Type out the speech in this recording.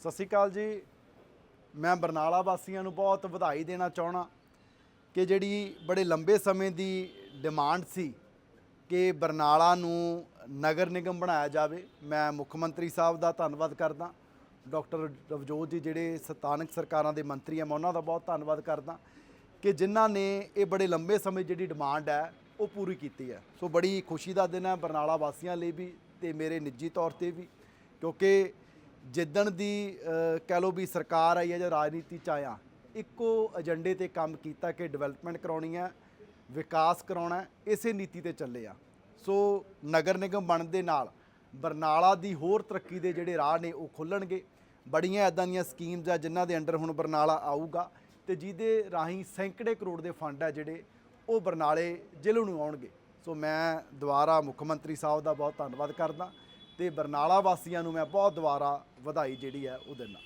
ਸਤਿ ਸ਼੍ਰੀ ਅਕਾਲ ਜੀ। ਮੈਂ ਬਰਨਾਲਾ ਵਾਸੀਆਂ ਨੂੰ ਬਹੁਤ ਵਧਾਈ ਦੇਣਾ ਚਾਹਣਾ ਕਿ ਜਿਹੜੀ ਬੜੇ ਲੰਬੇ ਸਮੇਂ ਦੀ ਡਿਮਾਂਡ ਸੀ ਕਿ ਬਰਨਾਲਾ ਨੂੰ ਨਗਰ ਨਿਗਮ ਬਣਾਇਆ ਜਾਵੇ, ਮੈਂ ਮੁੱਖ ਮੰਤਰੀ ਸਾਹਿਬ ਦਾ ਧੰਨਵਾਦ ਕਰਦਾ। ਡਾਕਟਰ ਰਵਜੋਤ ਜੀ ਜਿਹੜੇ ਸਥਾਨਕ ਸਰਕਾਰਾਂ ਦੇ ਮੰਤਰੀ ਆ, ਮੈਂ ਉਹਨਾਂ ਦਾ ਬਹੁਤ ਧੰਨਵਾਦ ਕਰਦਾ ਕਿ ਜਿਨ੍ਹਾਂ ਨੇ ਇਹ ਬੜੇ ਲੰਬੇ ਸਮੇਂ ਜਿਹੜੀ ਡਿਮਾਂਡ ਹੈ, ਉਹ ਪੂਰੀ ਕੀਤੀ ਹੈ। ਸੋ ਬੜੀ ਖੁਸ਼ੀ ਦਾ ਦਿਨ ਹੈ ਬਰਨਾਲਾ ਵਾਸੀਆਂ ਲਈ ਵੀ ਤੇ ਮੇਰੇ ਨਿੱਜੀ ਤੌਰ ਤੇ ਵੀ, ਕਿਉਂਕਿ ਜਿੱਦਣ ਦੀ ਕਹਿ ਲਓ ਵੀ ਸਰਕਾਰ ਆਈ ਹੈ ਜਾਂ ਰਾਜਨੀਤੀ ਚ ਆਇਆ, ਇੱਕੋ ਏਜੰਡੇ ਤੇ ਕੰਮ ਕੀਤਾ ਕਿ ਡਿਵੈਲਪਮੈਂਟ ਕਰਾਉਣੀ ਹੈ, ਵਿਕਾਸ ਕਰਾਉਣਾ ਇਸੇ ਨੀਤੀ ਤੇ ਚੱਲੇ ਆ। ਸੋ ਨਗਰ ਨਿਗਮ ਬਣਨ ਦੇ ਨਾਲ ਬਰਨਾਲਾ ਦੀ ਹੋਰ ਤਰੱਕੀ ਦੇ ਜਿਹੜੇ ਰਾਹ ਨੇ ਉਹ ਖੁੱਲਣਗੇ। ਬੜੀਆਂ ਇਦਾਂ ਦੀਆਂ ਸਕੀਮਸ ਆ ਜਿਨ੍ਹਾਂ ਦੇ ਅੰਡਰ ਹੁਣ ਬਰਨਾਲਾ ਆਊਗਾ ਤੇ ਜਿਹਦੇ ਰਾਹੀਂ ਸੈਂਕੜੇ ਕਰੋੜ ਦੇ ਫੰਡ ਆ ਜਿਹੜੇ ਉਹ ਬਰਨਾਲੇ ਜ਼ਿਲ੍ਹੇ ਨੂੰ ਆਉਣਗੇ। ਸੋ ਮੈਂ ਦੁਬਾਰਾ ਮੁੱਖ ਮੰਤਰੀ ਸਾਹਿਬ ਦਾ ਬਹੁਤ ਧੰਨਵਾਦ ਕਰਦਾ। ਤੇ ਬਰਨਾਲਾ ਵਾਸੀਆਂ ਨੂੰ ਮੈਂ ਬਹੁਤ ਦੁਬਾਰਾ ਵਧਾਈ ਜਿਹੜੀ ਹੈ ਉਹ ਦਿੰਦਾ।